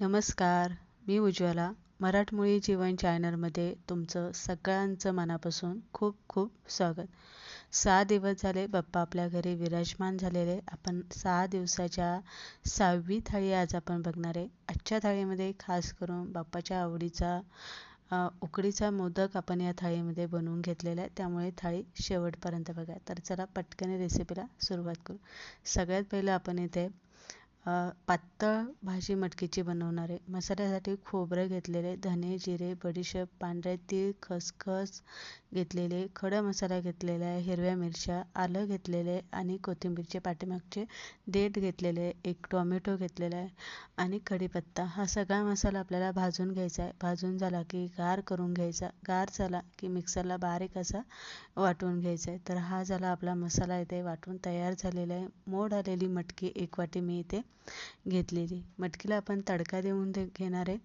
नमस्कार मी उज्ज्वला. मराठमोळी जीवन चॅनलमध्ये तुमचं सगळ्यांचं मनापासून खूप खूप स्वागत. सहा दिवस झाले बाप्पा आपल्या घरी विराजमान झालेले. आपण सहा दिवसाच्या सहावी थाळी आज आपण बघणार आहे. आजच्या थाळीमध्ये खास करून बाप्पाच्या आवडीचा उकडीचा मोदक आपण या थाळीमध्ये बनवून घेतलेला आहे. त्यामुळे थाळी शेवटपर्यंत बघा. तर चला पटकन रेसिपीला सुरुवात करू. सगळ्यात पहिलं आपण इथे पातळ भाजी मटकीची बनवणारे. मसाल्यासाठी खोबरं घेतलेले धने जिरे बडीशेप पांढरे तीळ खसखस घेतलेले खडा मसाला घेतलेला आहे हिरव्या मिरच्या आलं घेतलेले आणि कोथिंबीरचे पाठीमागचे देठ घेतलेले एक टोमॅटो घेतलेला आहे आणि कढीपत्ता. हा सगळा मसाला आपल्याला भाजून घ्यायचा आहे. भाजून झाला की गार करून घ्यायचा. गार झाला की मिक्सरला बारीक असा वाटून घ्यायचा आहे. तर हा झाला आपला मसाला इथे वाटून तयार झालेला आहे. मोड आलेली मटकी एक वाटी मी इथे घेतलेली. मटकीला आपण तडका देऊन दे घेणार आहे.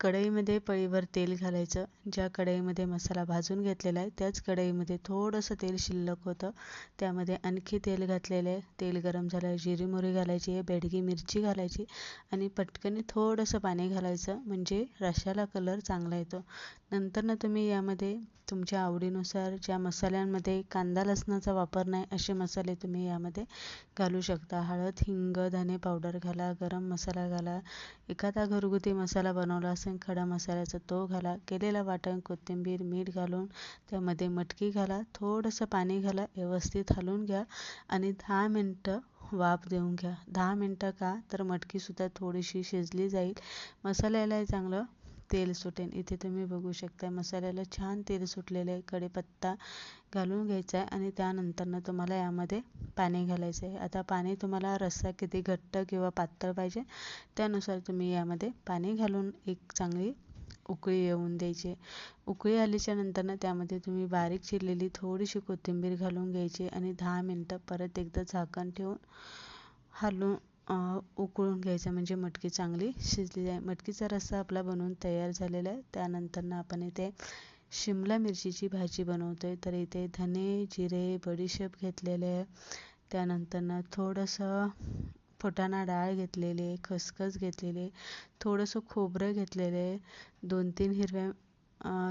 कढईमध्ये पळीवर तेल घालायचं. ज्या कढईमध्ये मसाला भाजून घेतलेला आहे त्याच कढईमध्ये थोडंसं तेल शिल्लक होतं. त्यामध्ये आणखी तेल घातलेलं आहे. तेल गरम झालं जिरी मोहरी घालायची आहे बेडगी मिरची घालायची. आणि पटकन थोडंसं पाणी घालायचं. म्हणजे रशाला कलर चांगला येतो. नंतर ना तुम्ही यामध्ये तुमच्या आवडीनुसार ज्या मसाल्यांमध्ये कांदा लसणाचा वापर नाही असे मसाले तुम्ही यामध्ये घालू शकता. हळद हिंग धने पावडर घाला गरम मसाला घाला एखादा घरगुती मसाला बनवला असेल खडा मसाल्याचा तो घाला केलेला वाटण कोथिंबीर मीठ घालून त्यामध्ये मटकी घाला थोडंसं पाणी घाला व्यवस्थित हलवून घ्या आणि दहा मिनटं वाफ देऊन घ्या. दहा मिनटं का? तर मटकीसुद्धा थोडीशी शिजली जाईल. मसाल्यालाही चांगलं तेल सुटेल इथे तुम्ही बघू शकता मसाल्याला छान तेल सुटलेलं आहे. कढीपत्ता घालून घ्यायचा आहे आणि त्यानंतरनं तुम्हाला यामध्ये पाणी घालायचं आहे. आता पाणी तुम्हाला रस्सा किती घट्ट किंवा पातळ पाहिजे त्यानुसार तुम्ही यामध्ये पाणी घालून एक चांगली उकळी येऊन द्यायची उकळी आल्याच्या नंतरनं त्यामध्ये तुम्ही बारीक चिरलेली थोडीशी कोथिंबीर घालून घ्यायची आणि दहा मिनटं परत एकदा झाकण ठेवून हलवून उकळून घ्यायचं म्हणजे मटकी चांगली शिजली आहे. मटकीचा रस्सा आपला बनवून तयार झालेला आहे. त्यानंतरनं आपण इथे शिमला मिरचीची भाजी बनवतो आहे तर इथे धने जिरे बडीशेप घेतलेले आहे. त्यानंतरनं थोडंसं फुटाणा डाळ घेतलेली आहे खसखस घेतलेली आहे. थोडंसं खोबरं घेतलेलं आहे. दोन तीन हिरव्या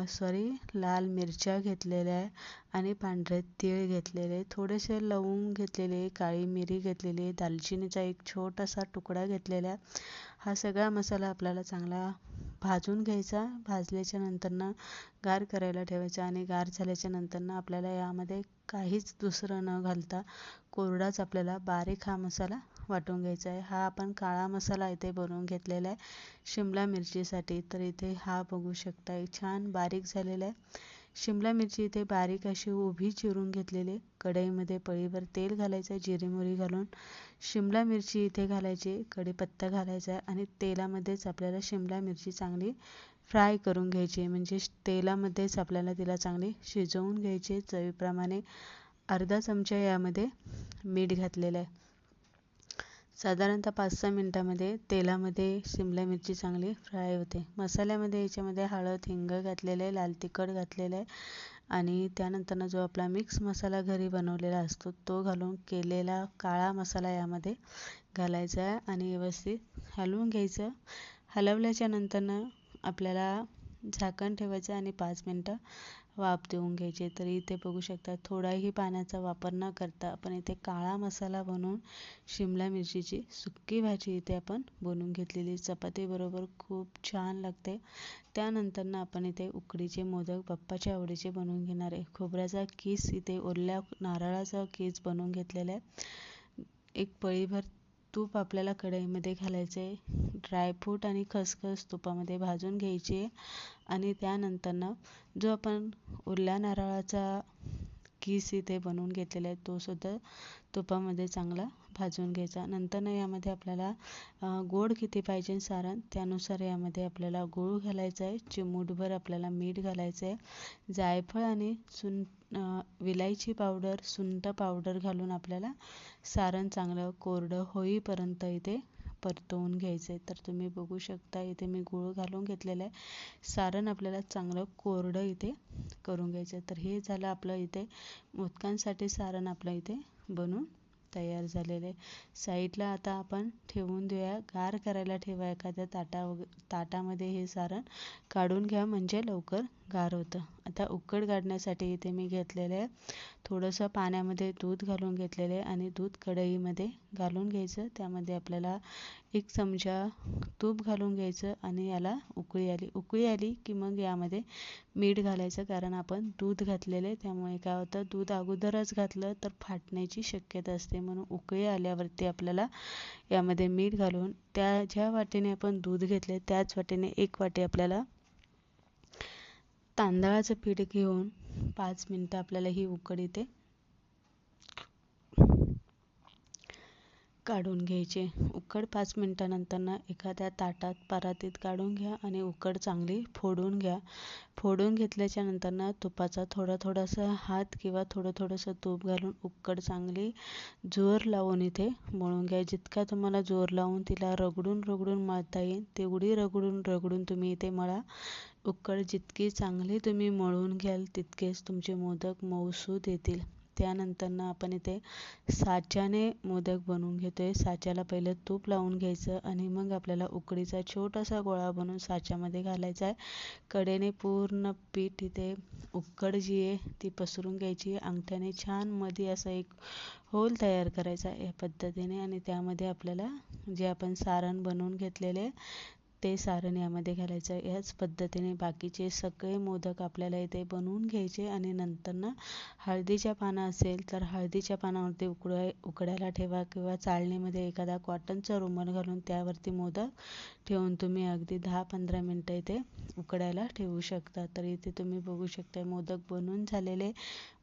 सॉरी लाल मिरच्या घेतलेल्या आहे आणि पांढरे तीळ घेतलेले थोडेसे लवंग घेतलेले काळी मिरी घेतलेली आहे दालचिनीचा एक छोटासा तुकडा घेतलेला आहे. हा सगळा मसाला आपल्याला चांगला भाजून घ्यायचा भाजल्याच्या नंतरनं गार करायला ठेवायचा आणि गार झाल्याच्या नंतरनं आपल्याला यामध्ये काहीच दुसरं न घालता कोरडाच आपल्याला बारीक हा मसाला वाटून घ्यायचा आहे. हा आपण काळा मसाला इथे बनवून घेतलेला आहे. शिमला मिरचीसाठी. तर इथे हा बघू शकता छान बारीक झालेला आहे. शिमला मिरची इथे बारीक अशी उभी चिरून घेतलेली कढईमध्ये पळीवर तेल घालायचं जिरे मोहरी घालून शिमला मिरची इथे घालायची कढीपत्ता घालायचा आहे. आणि तेलामध्येच आपल्याला शिमला मिरची चांगली फ्राय करून घ्यायची म्हणजे तेलामध्येच आपल्याला तिला चांगली शिजवून घ्यायची चवीप्रमाणे अर्धा चमचा यामध्ये मीठ घातलेलं आहे. साधारणतः पाच सहा मिनटामध्ये तेलामध्ये शिमला मिरची चांगली फ्राय होते. मसाल्यामध्ये याच्यामध्ये हळद हिंग घातलेलं आहे लाल तिखट घातलेलं आहे आणि त्यानंतरनं जो आपला मिक्स मसाला घरी बनवलेला असतो तो घालून केलेला काळा मसाला यामध्ये घालायचा आहे आणि व्यवस्थित हलवून घ्यायचं. हलवल्याच्या नंतरनं आपल्याला झाकण ठेवायचं आणि पाच मिनटं वाफ देऊन घ्यायचे. तर इथे बघू शकता थोडाही पाण्याचा वापर न करता आपण इथे काळा मसाला बनवून शिमला मिरचीची सुक्की भाजी इथे आपण बनवून घेतलेली चपातीबरोबर खूप छान लागते. त्यानंतरनं आपण इथे उकडीचे मोदक बाप्पाच्या आवडीचे बनवून घेणार आहे. खोबऱ्याचा किस इथे ओरल्या नारळाचा किस बनवून घेतलेला आहे. एक पळीभर तूप आपल्याला कढईमध्ये घालायचं आहे. ड्रायफ्रूट आणि खसखस तुपामध्ये भाजून घ्यायचे आणि त्यानंतरनं जो आपण उरल्या नारळाचा कीस इथे बनवून घेतलेला आहे तो सुद्धा तुपामध्ये चांगला भाजून घ्यायचा. नंतरनं यामध्ये आपल्याला गोड किती पाहिजे सारण त्यानुसार यामध्ये आपल्याला गूळ घालायचा आहे चिमूटभर आपल्याला मीठ घालायचं आहे जायफळ आणि सुन विलायची पावडर सुंठ पावडर घालून आपल्याला सारण चांगलं कोरडं होईपर्यंत इथे परतवून घ्यायचं आहे तर तुम्ही बघू शकता इथे मी गूळ घालून घेतलेलं आहे सारण आपल्याला चांगलं कोरडं इथे करून घ्यायचं आहे तर हे झालं आपलं इथे मोदकांसाठी सारण आपलं इथे बनून तयार झालेले. साईडला आता आपण ठेवून देऊया. गार करायला ठेवा एखाद्या ताटा वग ताटामध्ये हे सारण. काढून घ्या म्हणजे लवकर गार होतं. आता उकड काढण्यासाठी इथे मी घेतलेलं आहे. थोडंसं पाण्यामध्ये दूध घालून घेतलेलं आहे आणि दूध कढईमध्ये घालून घ्यायचं. त्यामध्ये आपल्याला एक चमचा तूप घालून घ्यायचं आणि याला उकळी आली. उकळी आली की मग यामध्ये मीठ घालायचं कारण आपण दूध घातलेलं आहे. त्यामुळे काय होतं दूध अगोदरच घातलं तर फाटण्याची शक्यता असते. म्हणून उकळी आल्यावरती आपल्याला यामध्ये मीठ घालून त्या ज्या वाटीने आपण दूध घेतले त्याच वाटीने एक वाटी आपल्याला तांदळाचं पीठ घेऊन पाच मिनटं आपल्याला ही उकड इथे काढून घ्यायचे. उकड पाच मिनटानंतरनं एखाद्या ताटात परातीत काढून घ्या आणि उकड चांगली फोडून घ्या. फोडून घेतल्याच्या नंतरनं तुपाचा थोडा थोडासा हात किंवा थोडं थोडंसं तूप घालून उकड चांगली जोर लावून इथे मळून घ्या. जितका तुम्हाला जोर लावून तिला रगडून रगडून मळता येईल तेवढी रगडून रगडून तुम्ही इथे मळा. उकड जितकी चांगली तुम्ही मळून घ्याल तितकेच तुमचे मोदक मऊसूत येतील. त्यानंतर आपण इथे साच्याने मोदक बनवून घेतोय. साच्याला पहिले तूप लावून घ्यायचं आणि मग आपल्याला उकडीचा छोटासा गोळा बनवून साच्यामध्ये घालायचा आहे. कडेने पूर्ण पीठ इथे उकड जी आहे ती पसरून घ्यायची. अंगठ्याने छानमध्ये असा एक होल तयार करायचा या पद्धतीने आणि त्यामध्ये आपल्याला जे आपण सारण बनवून घेतलेले ते सारण यामध्ये घालायचं. याच पद्धतीने बाकीचे सगळे मोदक आपल्याला इथे बनवून घ्यायचे आणि नंतर ना हळदीच्या पानं असेल तर हळदीच्या पानावरती उकडाय उकडायला ठेवा किंवा चाळणीमध्ये एखादा कॉटनचा रुमाल घालून त्यावरती मोदक ठेवून तुम्ही अगदी दहा पंधरा मिनटं इथे उकडायला ठेवू शकता. तर इथे तुम्ही बघू शकता मोदक बनवून झालेले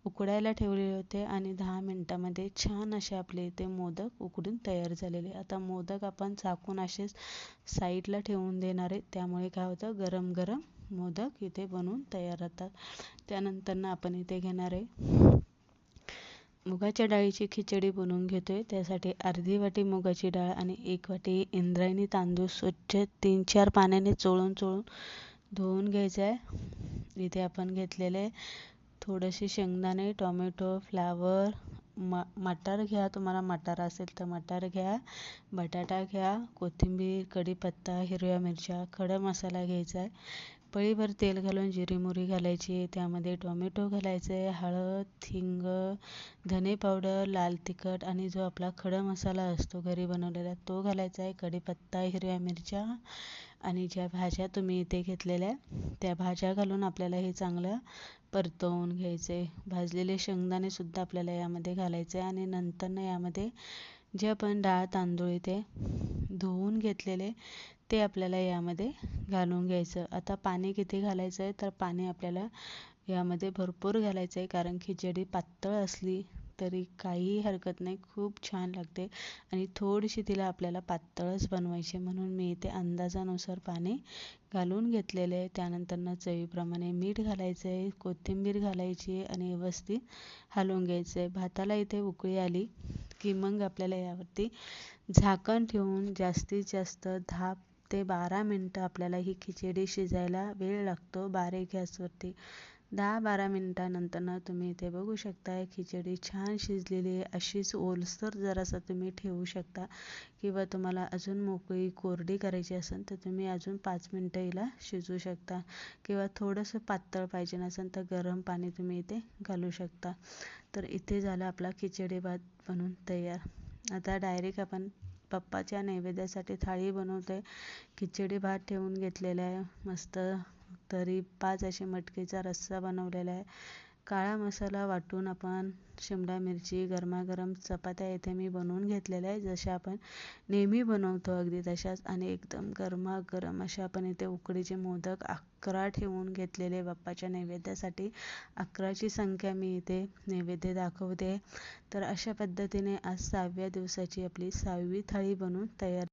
उकडायला ठेवलेले होते आणि दहा मिनटामध्ये छान असे आपले इथे मोदक उकडून तयार झालेले. आता मोदक आपण झाकून असेच साईडला ठेवून देणार आहे. त्यामुळे काय होतं? गरम गरम मोदक इथे बनवून तयार होतात त्यानंतर आपण इथे घेणार आहे. मुगाच्या डाळीची खिचडी बनवून घेतोय. त्यासाठी अर्धी वाटी मुगाची डाळ आणि एक वाटी इंद्रायणी तांदूळ स्वच्छ तीन चार पाण्याने चोळून चोळून धुवून घ्यायचं आहे. इथे आपण घेतलेले थोडेसे शेंगदाणे टोमॅटो फ्लावर म मटार घ्या. तुम्हाला मटार असेल तर मटार घ्या. बटाटा घ्या. कोथिंबीर कढीपत्ता हिरव्या मिरच्या खडा मसाला घ्यायचा आहे. पळीभर तेल घालून जिरी मोहरी घालायची. त्यामध्ये टोमॅटो घालायचे हळद हिंग धने पावडर लाल तिखट आणि जो आपला खडा मसाला असतो घरी बनवलेला तो घालायचा आहे. कढीपत्ता हिरव्या मिरच्या आणि ज्या भाज्या तुम्ही इथे घेतलेल्या त्या भाज्या घालून आपल्याला हे चांगलं परतवून घ्यायचे. भाजलेले शेंगदाणेसुद्धा आपल्याला यामध्ये घालायचे आणि नंतर यामध्ये जे आपण डाळ तांदूळ इथे धुवून घेतलेले ते आपल्याला यामध्ये घालून घ्यायचं. आता पाणी किती घालायचं आहे तर पाणी आपल्याला यामध्ये भरपूर घालायचं आहे कारण खिचडी पातळ असली तरी काहीही हरकत नाही. खूप छान लागते. आणि थोडीशी तिला आपल्याला पातळच बनवायची म्हणून मी इथे अंदाजानुसार पाणी घालून घेतलेले आहे. त्यानंतर चवीप्रमाणे मीठ घालायचं आहे कोथिंबीर घालायची आहे आणि व्यवस्थित हलवून घ्यायचं आहे भाताला इथे उकळी आली की मग आपल्याला यावरती झाकण ठेवून जास्तीत जास्त धाप ते बारा मिनटं आपल्याला ही खिचडी शिजायला वेळ लागतो बारीक गॅसवरती. दहा बारा मिनटानंतर तुम्ही इथे बघू शकता खिचडी छान शिजलेली आहे. अशीच ओलसर जरासं तुम्ही ठेवू शकता किंवा तुम्हाला अजून मोकळी कोरडी करायची असेल तर तुम्ही अजून पाच मिनटं हिला शिजवू शकता किंवा थोडंसं पातळ पाहिजे नसेल तर गरम पाणी तुम्ही इथे घालू शकता. तर इथे झालं आपला खिचडी भात बनून तयार. आता डायरेक्ट आपण पप्पाच्या नैवेद्यासाठी थाळी बनवते खिचडी भात ठेवून घेतलेला आहे. मस्त तरी पाच असे मटकीचा रस्सा बनवलेला आहे. काळा मसाला वाटून आपण शिमला मिरची गरमागरम चपात्या इथे मी बनवून घेतलेल्या आहे जशा आपण नेहमी बनवतो अगदी तशाच आणि एकदम गरमागरम अशा आपण इथे उकडीचे मोदक अकरा ठेवून घेतलेले बाप्पाच्या नैवेद्यासाठी. अकराची संख्या मी इथे नैवेद्य दाखवते. तर अशा पद्धतीने आज सहाव्या दिवसाची आपली सहावी थाळी बनवून तयार